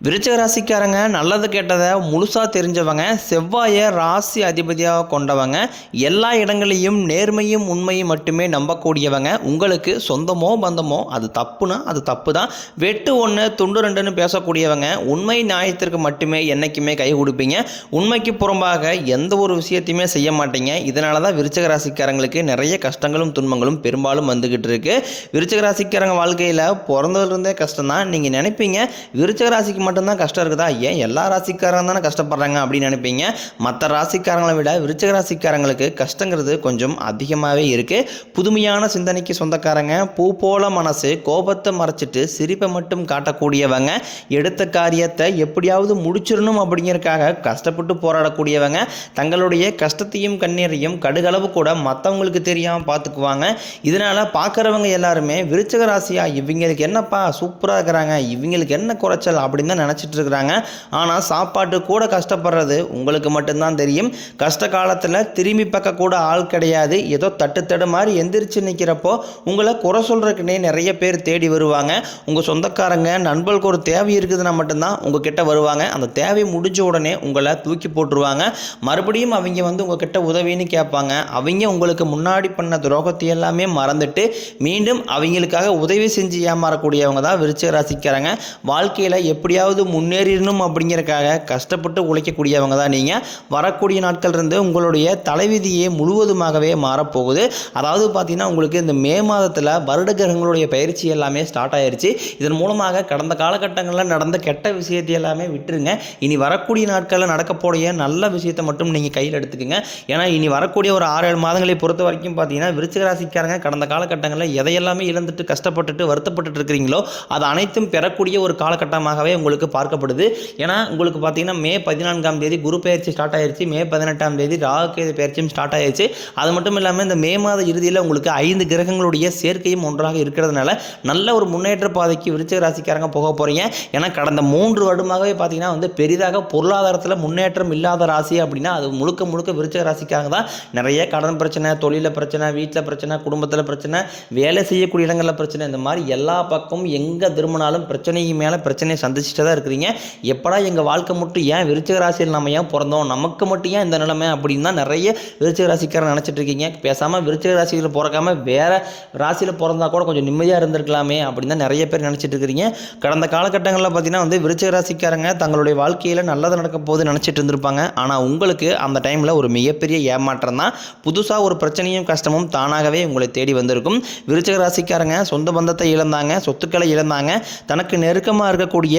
விருச்சக ராசிக்காரங்க நல்லது கெட்டதை முழுசாக தெரிஞ்சவங்க செவ்வாயை ராசி அதிபதியாக கொண்டவங்க எல்லா இடங்களையும் நேர்மையும் உண்மையும் மட்டுமே நம்பக்கூடியவங்க. உங்களுக்கு சொந்தமோ பந்தமோ அது தப்புனா அது தப்பு தான் வெட்டு ஒன்று துண்டு ரெண்டுன்னு பேசக்கூடியவங்க உண்மை நியாயத்திற்கு மட்டுமே என்றைக்குமே கை கொடுப்பீங்க. உண்மைக்கு புறம்பாக எந்த ஒரு விஷயத்தையுமே செய்ய மாட்டீங்க. இதனால தான் விருச்சக ராசிக்காரங்களுக்கு நிறைய கஷ்டங்களும் துன்பங்களும் பெரும்பாலும் வந்துக்கிட்டு இருக்குது விருச்சக ராசிக்காரங்க வாழ்க்கையில் பிறந்ததுலேருந்தே கஷ்டம் தான் நீங்கள் நினைப்பீங்க விருச்சக ராசிக்கு மட்டும்தான் கஷ்டம் இருக்குதா? ஏன் எல்லா ராசிக்காரங்க தானே கஷ்டப்படுறாங்க அப்படின்னு நினைப்பீங்க? மற்ற ராசிக்காரங்களை விட விருச்சக ராசிக்காரங்களுக்கு கஷ்டங்கிறது கொஞ்சம் அதிகமாகவே இருக்குது புதுமையான சிந்தனைக்கு சொந்தக்காரங்க பூ போல மனசு கோபத்தை மறைச்சிட்டு சிரிப்பை மட்டும் காட்டக்கூடியவங்க எடுத்த காரியத்தை எப்படியாவது முடிச்சிடணும் அப்படிங்கிறதுக்காக கஷ்டப்பட்டு போராடக்கூடியவங்க தங்களுடைய கஷ்டத்தையும் கண்ணீரையும் கடுகளவு கூட மற்றவங்களுக்கு தெரியாமல் பார்த்துக்குவாங்க இதனால் பார்க்குறவங்க எல்லாருமே விருச்சக ராசியா இவங்களுக்கு என்னப்பா சூப்பராக இருக்கிறாங்க இவங்களுக்கு என்ன குறைச்சல் அப்படின்னு தான் நினச்சிட்டு இருக்கிறாங்க ஆனால் சாப்பாட்டு கூட கஷ்டப்படுறது உங்களுக்கு மட்டும்தான் தெரியும். கஷ்ட காலத்தில் திரும்பி பார்க்க கூட ஆள் கிடையாது. ஏதோ தட்டு தடு மாதிரி எந்திரிச்சு நிற்கிறப்போ உங்களை குறை சொல்கிறக்குனே நிறைய பேர் தேடி வருவாங்க. உங்கள் சொந்தக்காரங்க நண்பர்களுக்கு ஒரு தேவை இருக்குதுன்னா மட்டும்தான் உங்ககிட்ட வருவாங்க. அந்த தேவை முடிஞ்ச உடனே உங்களை தூக்கி போட்டுருவாங்க. மறுபடியும் அவங்க வந்து உங்ககிட்ட உதவின்னு கேட்பாங்க. அவங்க உங்களுக்கு முன்னாடி பண்ண துரோகத்தை எல்லாமே மறந்துட்டு மீண்டும் அவங்களுக்காக உதவி செஞ்சு ஏமாறக்கூடியவங்க தான் விருச்சிக ராசிக்காரங்க. வாழ்க்கையில் எப்படியாவது முன்னேறிடணும் அப்படிங்கிறக்காக கஷ்டப்பட்டு உழைக்கக்கூடியவங்க தான் நீங்கள் வரக்கூடிய நாட்கள் இருந்து உங்களுடைய தலைவிதியே முழுவதுமாகவே மாறப்போகுது. அதாவது பார்த்தீங்கன்னா உங்களுக்கு இந்த மே மாதத்தில் வருட கிரகங்களுடைய பயிற்சி எல்லாமே ஸ்டார்ட் ஆயிருச்சு. இதன் மூலமாக கடந்த காலகட்டங்களில் நடந்த கெட்ட விஷயத்தை எல்லாமே விட்டுருங்க. இனி வரக்கூடிய நாட்களில் நடக்கப்போடைய நல்ல விஷயத்தை மட்டும் நீங்கள் கையில் எடுத்துக்கோங்க. ஏன்னா இனி வரக்கூடிய ஒரு ஆறு ஏழு மாதங்களை பொறுத்த வரைக்கும் பார்த்தீங்கன்னா விருச்சிகராசிக்காரங்க கடந்த காலகட்டங்களில் எதையெல்லாமே இழந்துட்டு கஷ்டப்பட்டுட்டு வருத்தப்பட்டுட்டு இருக்கிறீங்களோ அது அனைத்தும் பெறக்கூடிய ஒரு காலகட்டமாகவே உங்களுக்கு பார்க்கப்படுது. ஏன்னா உங்களுக்கு பார்த்தீங்கன்னா மே பதினான்காம் தேதி குரு பயிற்சி ஸ்டார்ட் ஆயிருச்சு. மே பதினெட்டாம் தேதி ராகுகேது பயிற்சியும் ஸ்டார்ட் ஆயிருச்சு. அது மட்டும் இல்லாமல் இந்த மே மாத இறுதியில் உங்களுக்கு ஐந்து கிரகங்களுடைய சேர்க்கையும் ஒன்றாக இருக்கிறதுனால நல்ல ஒரு முன்னேற்ற பாதைக்கு விருச்சிக ராசிக்காரங்க போக போகிறீங்க ஏன்னா கடந்த மூன்று வருடமாகவே பார்த்தீங்கன்னா வந்து பெரிதாக பொருளாதாரத்தில் முன்னேற்றம் இல்லாத ராசி அப்படின்னா அது முழுக்க முழுக்க விருச்சிக ராசிக்காக தான். நிறைய கடன் பிரச்சனை தொழிலில் பிரச்சனை வீட்டில் பிரச்சனை குடும்பத்தில் பிரச்சனை வேலை செய்யக்கூடிய இடங்களில் பிரச்சனை. இந்த மாதிரி எல்லா பக்கமும் எங்கே திரும்பினாலும் பிரச்சனைக்கு மேலே பிரச்சனையை சந்திச்சுட்டு தான் இருக்கிறீங்க. எப்படா எங்கள் வாழ்க்கை மட்டும் ஏன் விருச்சிக ராசியில் நம்ம ஏன் பிறந்தோம்? நமக்கு மட்டும் ஏன் இந்த நிலைமை அப்படின்னு தான் நிறைய விருச்சிக ராசிக்காரன் நினச்சிட்டு இருக்கீங்க. பேசாமல் விருச்சிக ராசியில் பிறக்காம வேறு ராசியில் பிறந்தா கூட கொஞ்சம் நிம்மதியாக இருந்திருக்கலாமே அப்படின்னு தான் நிறைய பேர் நினச்சிட்டு இருக்கிறீங்க கடந்த காலகட்டங்களில் பார்த்தீங்கன்னா வந்து விருச்சிக ராசிக்காரங்க தங்களுடைய வாழ்க்கையில் நல்லது நடக்க போது நினச்சிட்டு இருந்திருப்பாங்க. ஆனால் உங்களுக்கு அந்த டைமில் ஒரு மிகப்பெரிய ஏமாற்றம் தான். புதுசாக ஒரு பிரச்சனையும் கஷ்டமும் தானாகவே உங்களை தேடி வந்திருக்கும். விருச்சிக ராசிக்காரங்க சொந்த பந்தத்தை இழந்தாங்க சொத்துக்களை இழந்தாங்க. தனக்கு நெருக்கமாக இருக்கக்கூடிய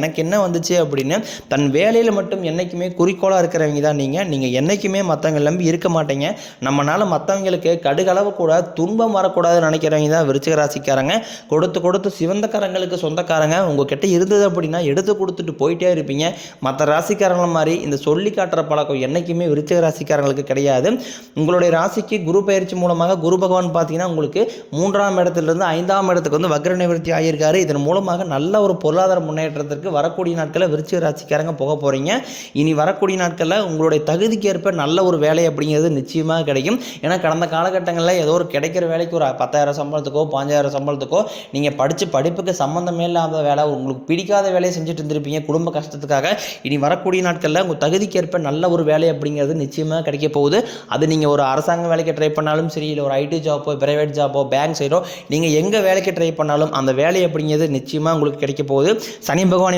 எனக்கு என்ன வந்துச்சு அப்படின்னு தன் வேலையில் மட்டும் என்றைக்குமே குறிக்கோளாக இருக்கிறவங்க தான் நீங்கள் நீங்கள் என்றைக்குமே மற்றவங்க நம்பி இருக்க மாட்டீங்க. நம்மளால் மற்றவங்களுக்கு கடுகளவு கூட துன்பம் வரக்கூடாதுன்னு நினைக்கிறவங்க தான் விருச்சிக ராசிக்காரங்க. கொடுத்து கொடுத்து சிவந்த கரங்களுக்கு சொந்தக்காரங்க. உங்ககிட்ட இருந்தது அப்படின்னா எடுத்து கொடுத்துட்டு போயிட்டே இருப்பீங்க. மற்ற ராசிக்காரங்கள மாதிரி இந்த சொல்லி காட்டுற பழக்கம் என்றைக்குமே விருச்சிக ராசிக்காரங்களுக்கு கிடையாது. உங்களுடைய ராசிக்கு குரு பயிற்சி மூலமாக குரு பகவான் பார்த்தீங்கன்னா உங்களுக்கு மூன்றாம் இடத்துலேருந்து ஐந்தாம் இடத்துக்கு வந்து வக்ர நிவர்த்தி ஆகியிருக்காரு. இதன் மூலமாக நல்ல ஒரு பொருளாதார முன்னேற்றத்திற்கு வரக்கூடிய நாட்களில் விருச்சிக ராசிக்காரங்க போக போகிறீங்க இனி வரக்கூடிய நாட்களில் உங்களுடைய தகுதிக்கு ஏற்ப நல்ல ஒரு வேலை அப்படிங்கிறது நிச்சயமாக கிடைக்கும். ஏன்னா கடந்த காலகட்டங்களில் ஏதோ ஒரு கிடைக்கிற வேலைக்கு ஒரு பத்தாயிரம் சம்பளத்துக்கோ பாஞ்சாயிரம் சம்பளத்துக்கோ நீங்கள் படித்து படிப்புக்கு சம்மந்தமே இல்லாத வேலை உங்களுக்கு பிடிக்காத வேலையை செஞ்சுட்டு இருந்திருப்பீங்க குடும்ப கஷ்டத்துக்காக. இனி வரக்கூடிய நாட்களில் உங்கள் தகுதிக்கு ஏற்ப நல்ல ஒரு வேலை அப்படிங்கிறது நிச்சயமாக கிடைக்க போகுது. அது நீங்கள் ஒரு அரசாங்க வேலைக்கு ட்ரை பண்ணாலும் சரி இல்லை ஒரு ஐடி ஜாப்போ பிரைவேட் ஜாப்போ பேங்க் சைடோ நீங்கள் எங்கே வேலைக்கு ட்ரை பண்ணாலும் அந்த வேலை அப்படிங்கிறது நிச்சயமாக உங்களுக்கு கிடைக்க போகுது. சனி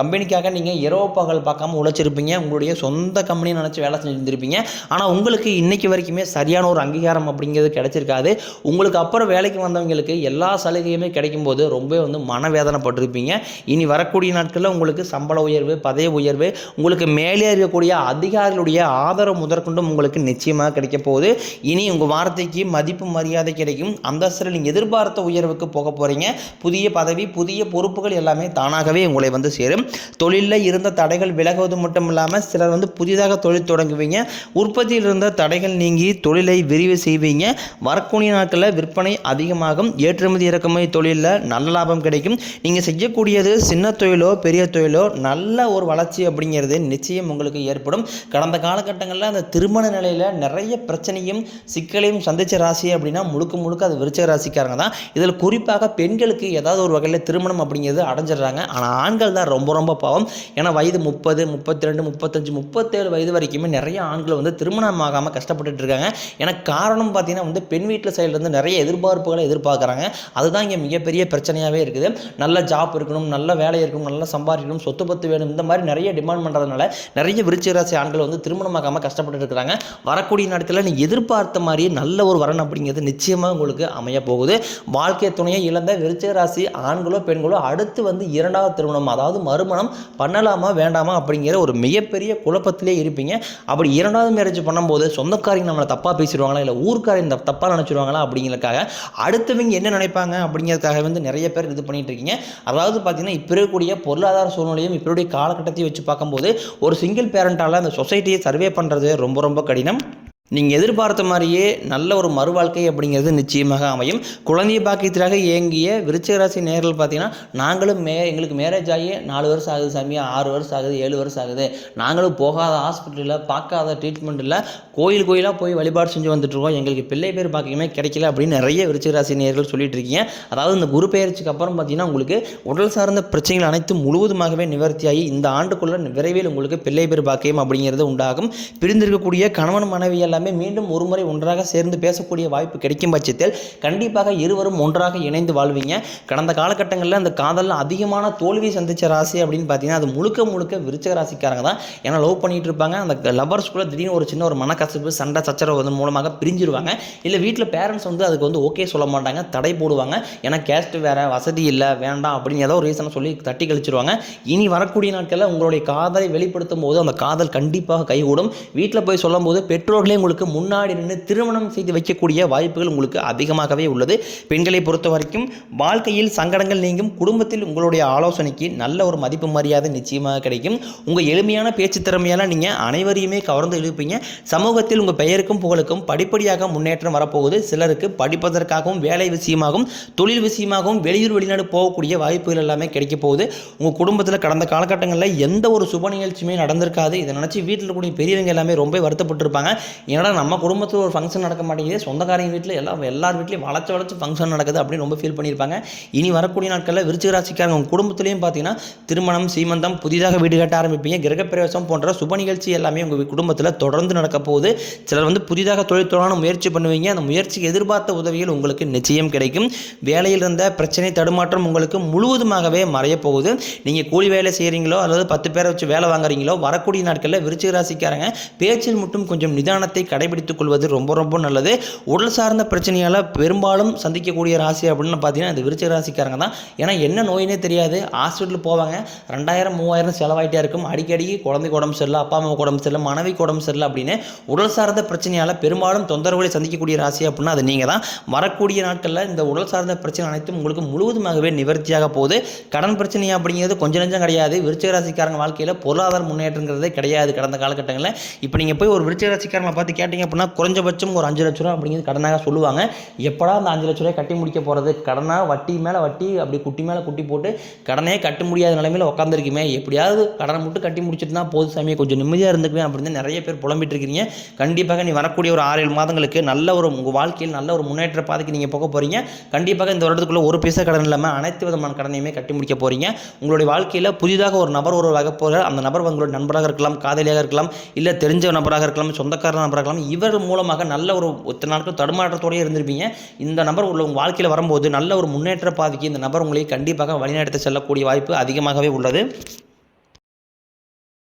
கம்பெனிக்காக நீங்கள் இரவு பகல் பார்க்காம உழைச்சிருப்பீங்க. உங்களுடைய சொந்த கம்பெனி நினச்சி வேலை செஞ்சுருப்பீங்க ஆனால் உங்களுக்கு இன்றைக்கி வரைக்குமே சரியான ஒரு அங்கீகாரம் அப்படிங்கிறது கிடச்சிருக்காது. உங்களுக்கு அப்புறம் வேலைக்கு வந்தவங்களுக்கு எல்லா சலுகையுமே கிடைக்கும்போது ரொம்பவே வந்து மனவேதனைப்பட்டிருப்பீங்க. இனி வரக்கூடிய நாட்களில் உங்களுக்கு சம்பள உயர்வு பதவி உயர்வு உங்களுக்கு மேலே இருக்கக்கூடிய அதிகாரிகளுடைய ஆதரவு முதற்கொண்டும் உங்களுக்கு நிச்சயமாக கிடைக்க போகுது. இனி உங்கள் வார்த்தைக்கு மதிப்பு மரியாதை கிடைக்கும். அந்தஸ்தில் நீங்கள் எதிர்பார்த்த உயர்வுக்கு போக போகிறீங்க புதிய பதவி புதிய பொறுப்புகள் எல்லாமே தானாகவே உங்களை வந்து சேரும். தொழிலில் இருந்த தடைகள் விலகுவது மட்டும் இல்லாமல் சிலர் வந்து புதிதாக தொழில் தொடங்குவீங்க. உற்பத்தியில் இருந்த தடைகள் நீங்கி தொழிலை விரிவு செய்வீங்க. வரக்கூடிய நாட்களில் விற்பனை அதிகமாகும். ஏற்றுமதி இறக்குமதி தொழிலில் நல்ல லாபம் கிடைக்கும். நீங்கள் செய்யக்கூடியது சின்ன தொழிலோ பெரிய தொழிலோ நல்ல ஒரு வளர்ச்சி அப்படிங்கிறது நிச்சயம் உங்களுக்கு ஏற்படும். கடந்த காலகட்டங்களில் அந்த திருமண நிலையில் நிறைய பிரச்சனையும் சிக்கலையும் சந்தித்த ராசி அப்படின்னா முழுக்க முழுக்க அது விருச்சக ராசிக்காரங்க தான். இதில் குறிப்பாக பெண்களுக்கு ஏதாவது ஒரு வகையில் திருமணம் அப்படிங்கிறது அடைஞ்சிடுறாங்க. ஆனால் ஆண்கள் தான் ரொம்ப ரொம்ப பாவம். ஏன்னா வயது முப்பது முப்பத்தி ரெண்டு முப்பத்தஞ்சு முப்பத்தேழு வயது வரைக்குமே நிறைய ஆண்கள் வந்து திருமணம் ஆகாமல் கஷ்டப்பட்டுட்டு இருக்காங்க. ஏன்னா காரணம் பார்த்தீங்கன்னா வந்து பெண் வீட்டில் சைட்லேருந்து நிறைய எதிர்பார்ப்புகளை எதிர்பார்க்குறாங்க. அதுதான் இங்கே மிகப்பெரிய பிரச்சனையாகவே இருக்குது. நல்ல ஜாப் இருக்கணும் நல்ல வேலை இருக்கணும் நல்லா சம்பாதிக்கணும் சொத்து பத்து வேணும் இந்த மாதிரி நிறைய டிமாண்ட் பண்ணுறதுனால நிறைய விருச்சிகராசி ஆண்கள் வந்து திருமணமாகாமல் கஷ்டப்பட்டு இருக்கிறாங்க வரக்கூடிய நேரத்தில் நீ எதிர்பார்த்த மாதிரியே நல்ல ஒரு வரன் அப்படிங்கிறது நிச்சயமாக உங்களுக்கு அமைய போகுது. வாழ்க்கை துணையை இழந்த விருச்சிகராசி ஆண்களோ பெண்களோ அடுத்து வந்து இரண்டாவது திருமணம் அதாவது மறு மறுமணம் பண்ணலாமா வேண்டாமா அப்படிங்கிற ஒரு மிகப்பெரிய குழப்பத்திலே இருப்பீங்க. அப்படி இரண்டாவது மேரேஜ் பண்ணும்போது சொந்தக்காரங்க நம்மளை தப்பாக பேசிடுவாங்களா இல்லை ஊர்க்காரங்க தப்பாக நினச்சிடுவாங்களா அப்படிங்கிறதுக்காக அடுத்தவங்க என்ன நினைப்பாங்க அப்படிங்கிறதுக்காக வந்து நிறைய பேர் இது பண்ணிகிட்டு இருக்கீங்க. அதாவது பார்த்தீங்கன்னா இப்போ இருக்கக்கூடிய பொருளாதார சூழ்நிலையும் இப்போ இருக்கக்கூடிய காலகட்டத்தையும் வச்சு பார்க்கும்போது ஒரு சிங்கிள் பேரண்டால் அந்த சொசைட்டியை சர்வே பண்ணுறது ரொம்ப ரொம்ப கடினம். நீங்கள் எதிர்பார்த்த மாதிரியே நல்ல ஒரு மறுவாழ்க்கை அப்படிங்கிறது நிச்சயமாக அமையும். குழந்தை பாக்கியத்திற்காக இயங்கிய விருச்சகராசி நேர்கள் பார்த்தீங்கன்னா நாங்களும் மே எங்களுக்கு மேரேஜ் ஆகி நாலு வருஷம் ஆகுது சாமி ஆறு வருஷம் ஆகுது ஏழு வருஷம் ஆகுது. நாங்களும் போகாத ஹாஸ்பிட்டலில் பார்க்காத ட்ரீட்மெண்ட் இல்லை கோயில் கோயிலாக போய் வழிபாடு செஞ்சு வந்துட்டுருக்கோம் எங்களுக்கு பிள்ளை பேர் பாக்கியமே கிடைக்கல அப்படின்னு நிறைய விருச்சகராசி நேர்கள் சொல்லிட்டு இருக்கீங்க. அதாவது இந்த குரு பெயர்ச்சிக்கு அப்புறம் பார்த்தீங்கன்னா உங்களுக்கு உடல் சார்ந்த பிரச்சனைகள் அனைத்தும் முழுவதுமாகவே நிவர்த்தியாகி இந்த ஆண்டுக்குள்ள விரைவில் உங்களுக்கு பிள்ளை பேர் பாக்கியம் அப்படிங்கிறது உண்டாகும். பிரிந்திருக்கக்கூடிய கணவன் மனைவி எல்லாமே மீண்டும் ஒரு முறை ஒன்றாக சேர்ந்து பேசக்கூடிய வாய்ப்பு கிடைக்கும் பட்சத்தில் கண்டிப்பாக இருவரும் ஒன்றாக இணைந்து வாழ்வீங்க. கடந்த காலகட்டங்களில் அந்த காதலில் அதிகமான தோல்வி சந்தித்த ராசி அப்படின்னு பார்த்தீங்கன்னா அது முழுக்க முழுக்க விருச்சக ராசிக்காரங்க தான். ஏன்னா லவ் பண்ணிட்டு இருப்பாங்க. அந்த லவர்ஸ்குள்ளே திடீர்னு ஒரு சின்ன ஒரு மனக்கசப்பு சண்டை சச்சரவு வந்து மூலமாக பிரிஞ்சிருவாங்க. இல்லை வீட்டில் பேரண்ட்ஸ் வந்து அதுக்கு வந்து ஓகே சொல்ல மாட்டாங்க. தடை போடுவாங்க. ஏன்னா கேஸ்ட் வேறு வசதி இல்லை வேண்டாம் அப்படின்னு ஏதோ ஒரு ரீசனை சொல்லி தட்டி கழிச்சிருவாங்க. இனி வரக்கூடிய நாட்களில் உங்களுடைய காதலை வெளிப்படுத்தும் போது அந்த காதல் கண்டிப்பாக கைகூடும். வீட்டில் போய் சொல்லும்போது பெற்றோர்களே உங்களுக்கு முன்னாடி நின்று திருமணம் செய்து வைக்கக்கூடிய வாய்ப்புகள் உங்களுக்கு அதிகமாகவே உள்ளது. பெண்களை பொறுத்த வரைக்கும் வாழ்க்கையில் சங்கடங்கள் நீங்கும். குடும்பத்தில் உங்களுடைய ஆலோசனைக்கு நல்ல ஒரு மதிப்பு மரியாதை நிச்சயமாக கிடைக்கும். உங்கள் எளிமையான பேச்சு திறமையால் நீங்கள் அனைவரையுமே கவர்ந்து இழுப்பீங்க சமூகத்தில் உங்கள் பெயருக்கும் புகழுக்கும் படிப்படியாக முன்னேற்றம் வரப்போகுது. சிலருக்கு படிப்பதற்காகவும் வேலை விஷயமாகவும் தொழில் விஷயமாகவும் வெளியூர் வெளிநாடு போகக்கூடிய வாய்ப்புகள் எல்லாமே கிடைக்க போகுது. உங்கள் குடும்பத்தில் கடந்த காலகட்டங்களில் எந்த ஒரு சுப நிகழ்ச்சியுமே நடந்திருக்காது. இதை நினச்சி வீட்டில் இருக்கக்கூடிய பெரியவங்க எல்லாமே ரொம்ப வருத்தப்பட்டிருப்பாங்க. ஏன்னா நம்ம குடும்பத்தில் ஒரு ஃபங்க்ஷன் நடக்க மாட்டேங்குது? சொந்தக்காரங்க வீட்டில் எல்லாம் எல்லார் வீட்லேயும் வளச்சு வளச்சு ஃபங்க்ஷன் நடக்குது அப்படின்னு ரொம்ப ஃபீல் பண்ணியிருப்பாங்க. இனி வரக்கூடிய நாட்களில் விருச்சிக ராசிக்காரங்க உங்கள் குடும்பத்துலேயும் பார்த்தீங்கன்னா திருமணம் சீமந்தம் புதிதாக வீடு கட்ட ஆரம்பிப்பீங்க. கிரகப்பிரவேசம் போன்ற சுப நிகழ்ச்சி எல்லாமே உங்கள் குடும்பத்தில் தொடர்ந்து நடக்க போகுது. சிலர் வந்து புதிதாக தொழில் தொடரான முயற்சி பண்ணுவீங்க. அந்த முயற்சிக்கு எதிர்பார்த்த உதவிகள் உங்களுக்கு நிச்சயம் கிடைக்கும். வேலையில் இருந்த பிரச்சனை தடுமாற்றம் உங்களுக்கு முழுவதுமாகவே மறைய போகுது. நீங்கள் கூலி வேலை செய்கிறீங்களோ அல்லது பத்து பேரை வச்சு வேலை வாங்குறீங்களோ வரக்கூடிய நாட்களில் விருச்சிக ராசிக்காரங்க பேச்சில் மட்டும் கொஞ்சம் நிதானத்தை கடைபிடித்துக் கொள்வது ரொம்ப ரொம்ப நல்லது. உடல் சார்ந்த பிரச்சனையால் பெரும்பாலும் சந்திக்கக்கூடிய ராசி அப்படின்னு பார்த்தீங்கன்னா இந்த விருச்ச ராசிக்காரங்க தான். ஏன்னா என்ன நோயினே தெரியாது. ஹாஸ்பிட்டல் போவாங்க. ரெண்டாயிரம் மூவாயிரம் செலவாயிட்டே இருக்கும். அடிக்கடி குழந்தைக்கு உடம்பு சரியில்லை அப்பா அம்மாவுக்கு உடம்பு சரியில்லை மனைவிக்கு உடம்பு சரியில்லை அப்படின்னு உடல் சார்ந்த பிரச்சனையால் பெரும்பாலும் தொந்தரவுகளை சந்திக்கக்கூடிய ராசி அப்படின்னா அது நீங்கள் தான். வரக்கூடிய நாட்களில் இந்த உடல் சார்ந்த பிரச்சனை அனைத்தும் உங்களுக்கு முழுவதுமாகவே நிவர்த்தியாக போகுது. கடன் பிரச்சனை அப்படிங்கிறது கொஞ்சம் நெஞ்சம் கிடையாது. விருச்சிக ராசிக்காரங்க வாழ்க்கையில் பொருளாதார முன்னேற்றங்கிறதே கிடையாது. கடந்த காலகட்டங்களில். இப்போ நீங்கள் போய் ஒரு விருச்சிக ராசிக்காரங்களை பார்த்து கேட்டிங்க அப்படின்னா குறைஞ்சபட்சம் ஒரு அஞ்சு லட்ச ரூபா அப்படிங்கிறது கடனாக சொல்லுவாங்க. எப்படா அந்த அஞ்சு லட்ச ரூபாய் கட்டி முடிக்க போகிறது கடனாக வட்டி மேலே வட்டி அப்படி குட்டி மேலே குட்டி போட்டு கடனே கட்ட முடியாத நிலைமையில் உட்காந்துருக்குமே எப்படியாவது கடனை மட்டும் கட்டி முடிச்சுட்டு தான் போது சாமியை கொஞ்சம் நிம்மதியாக இருந்துக்குவேன் அப்படின்னு நிறைய பேர் புலம்பிட்டு இருக்கிறீங்க கண்டிப்பாக நீ வரக்கூடிய ஒரு ஆறு ஏழு மாதங்களுக்கு நல்ல ஒரு உங்கள் வாழ்க்கையில் நல்ல ஒரு முன்னேற்ற பாதைக்கு நீங்கள் போக போகிறீங்க கண்டிப்பாக இந்த வருடத்துக்குள்ளே ஒரு பைசா கடன் இல்லாமல் அனைத்து விதமான கடனையுமே கட்டி முடிக்க போகிறீங்க உங்களுடைய வாழ்க்கையில் புதிதாக ஒரு நபர் ஒரு வகை போகிற அந்த நபர் உங்களுடைய நண்பராக இருக்கலாம் காதலியாக இருக்கலாம் இல்லை தெரிஞ்ச நபராக இருக்கலாம் சொந்தக்கார நபராக இருக்கலாம் இவர் மூலமாக நல்ல ஒரு ஒத்த நாட்கள் தடுமாற்றத்தோடயே இருந்திருப்பீங்க. இந்த நபர் உள்ள உங்கள் வாழ்க்கையில் வரும்போது நல்ல ஒரு முன்னேற்ற பாதைக்கு இந்த நபர் உங்களை கண்டிப்பாக வழிநடத்த செல்லக்கூடிய வாய்ப்பு அதிகமாகவே உள்ளது.